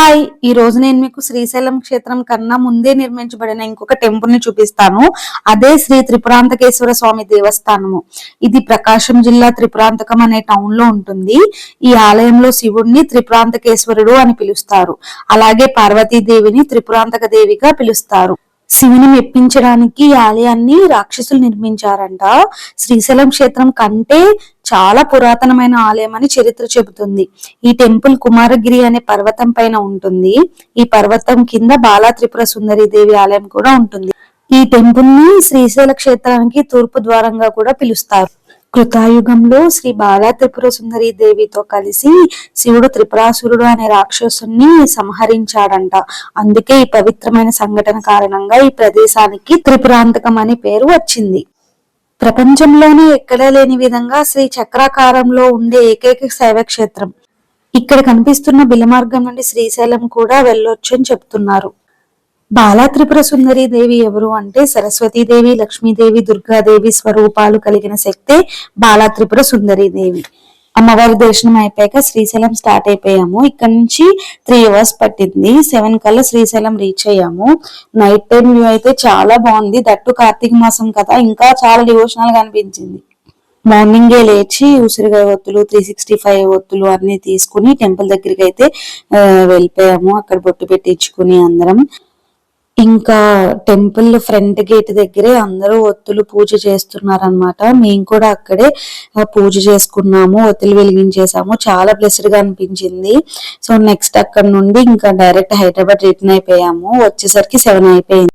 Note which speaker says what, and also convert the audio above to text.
Speaker 1: Hi ఈ రోజు నేను మీకు శ్రీశైలం క్షేత్రం కన్నా ముందే నిర్మించబడిన ఇంకొక టెంపుల్ని చూపిస్తాను. అదే శ్రీ త్రిపురాంతకేశ్వర స్వామి దేవస్థానము. ఇది ప్రకాశం జిల్లా త్రిపురాంతకం అనే టౌన్లో ఉంటుంది. ఈ ఆలయంలో శివుడిని త్రిపురాంతకేశ్వరుడు అని పిలుస్తారు. అలాగే పార్వతీదేవిని త్రిపురాంతక దేవిగా పిలుస్తారు. శివుని మెప్పించడానికి ఈ ఆలయాన్ని రాక్షసులు నిర్మించారంట. శ్రీశైలం క్షేత్రం కంటే చాలా పురాతనమైన ఆలయం అని చరిత్ర చెబుతుంది. ఈ టెంపుల్ కుమారగిరి అనే పర్వతం పైన ఉంటుంది. ఈ పర్వతం కింద బాలా త్రిపుర సుందరి దేవి ఆలయం కూడా ఉంటుంది. ఈ టెంపుల్ని శ్రీశైల క్షేత్రానికి తూర్పు ద్వారంగా కూడా పిలుస్తారు. కృతాయుగంలో శ్రీ బాలా త్రిపుర సుందరి దేవితో కలిసి శివుడు త్రిపురాసురుడు అనే రాక్షసుని సంహరించాడంట. అందుకే ఈ పవిత్రమైన సంఘటన కారణంగా ఈ ప్రదేశానికి త్రిపురాంతకం అనే పేరు వచ్చింది. ప్రపంచంలోనే ఎక్కడా లేని విధంగా శ్రీ చక్రాకారంలో ఉండే ఏకైక శైవ క్షేత్రం ఇక్కడ కనిపిస్తున్న బిలమార్గం నుండి శ్రీశైలం కూడా వెళ్ళొచ్చు అని చెప్తున్నారు. బాలా త్రిపుర సుందరి దేవి ఎవరు అంటే సరస్వతీదేవి లక్ష్మీదేవి దుర్గాదేవి స్వరూపాలు కలిగిన శక్తే బాలా త్రిపుర సుందరి దేవి. అమ్మవారి దర్శనం అయిపోయాక శ్రీశైలం స్టార్ట్ అయిపోయాము. ఇక్కడ నుంచి త్రీ అవర్స్ పట్టింది. సెవెన్ కల్లా శ్రీశైలం రీచ్ అయ్యాము. నైట్ టైం వ్యూ అయితే చాలా బాగుంది. దట్టు కార్తీక మాసం కదా ఇంకా చాలా డివోషనల్గా అనిపించింది. మార్నింగే లేచి ఉసిరికాయ ఒత్తులు త్రీ సిక్స్టీ ఫైవ్ ఒత్తులు అన్ని తీసుకుని టెంపుల్ దగ్గరికి అయితే వెళ్ళిపోయాము. అక్కడ బొట్టు పెట్టించుకుని అందరం. ఇంకా టెంపుల్ ఫ్రంట్ గేట్ దగ్గరే అందరూ ఒత్తులు పూజ చేస్తున్నారనమాట మేము కూడా అక్కడే పూజ చేసుకున్నాము ఒత్తులు వెలిగించేసాము. చాలా బ్లెస్డ్గా అనిపించింది. సో నెక్స్ట్ అక్కడ నుండి ఇంకా డైరెక్ట్ హైదరాబాద్ రిటర్న్ అయిపోయాము. వచ్చేసరికి సెవెన్ అయిపోయింది.